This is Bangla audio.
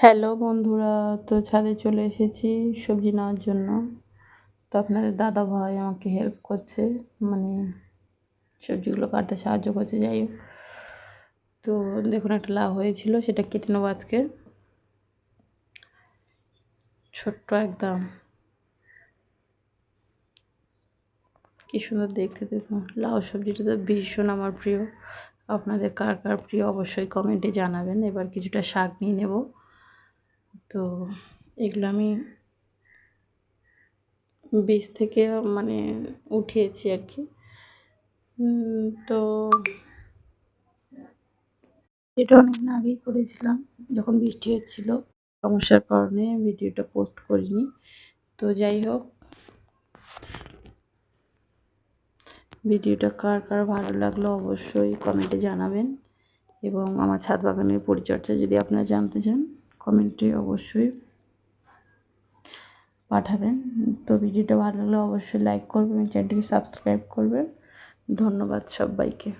হ্যালো বন্ধুরা। তো ছাদে চলে এসেছি সবজি নেওয়ার জন্য। তো আপনাদের দাদা ভাই আমাকে হেল্প করছে মানে সবজিগুলো কাটতে সাহায্য করছে, যাই হোক। তো দেখুন, একটা লাউ হয়েছিল, সেটা কেটে নেব আজকে। ছোট্ট একদম। কি সুন্দর দেখতে, দেখুন। লাউ সবজিটা তো ভীষণ আমার প্রিয়। আপনাদের কার কার প্রিয়, অবশ্যই কমেন্টে জানাবেন। এবার কিছুটা শাক নিয়ে নেব। তো এগুলো আমি বীজ থেকে মানে উঠিয়েছি আর কি। তো এটা অনেক আগেই করেছিলাম, যখন বৃষ্টি হচ্ছিল। সমস্যার কারণে ভিডিওটা পোস্ট করিনি। তো যাই হোক, ভিডিওটা কার কার ভালো লাগল অবশ্যই কমেন্টে জানাবেন। এবং আমার ছাদ বাগানের পরিচর্যা যদি আপনারা জানতে চান। কমেন্টে অবশ্যই পাঠাবেন। তো ভিডিওটা ভালো লাগলে অবশ্যই লাইক করবেন চ্যানেলটিকে সাবস্ক্রাইব করবেন। ধন্যবাদ সবাইকে।